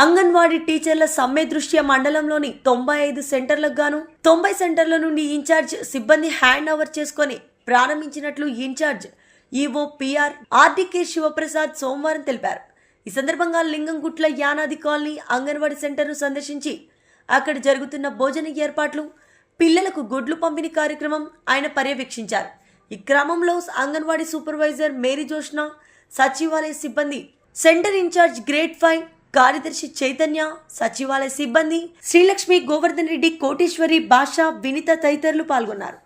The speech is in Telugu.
అంగన్వాడీ టీచర్ల సమ్మె దృష్ట్యా మండలంలోని తొంభై ఐదు సెంటర్లకు గాను తొంభై సెంటర్ల నుండి ఇన్ఛార్జ్ సిబ్బంది హ్యాండ్ ఓవర్ చేసుకొని ప్రారంభించినట్లు incharge EO PR RDK Shivaprasad సోమవారం తెలిపారు. ఈ సందర్భంగా లింగంగుట్ల యానాది కాలనీ అంగన్వాడీ సెంటర్ను సందర్శించి అక్కడ జరుగుతున్న భోజన ఏర్పాట్లు పిల్లలకు గుడ్లు పంపిణీ కార్యక్రమం ఆయన పర్యవేక్షించారు. ఈ క్రమంలో అంగన్వాడీ సూపర్వైజర్ మేరీ జోష్న సచివాలయ సిబ్బంది సెంటర్ ఇన్ఛార్జ్ గ్రేడ్ ఫైవ్ కార్యదర్శి చైతన్య సచివాలయ సిబ్బంది శ్రీలక్ష్మి గోవర్ధన్ రెడ్డి కోటేశ్వరి భాష వినిత తదితరులు పాల్గొన్నారు.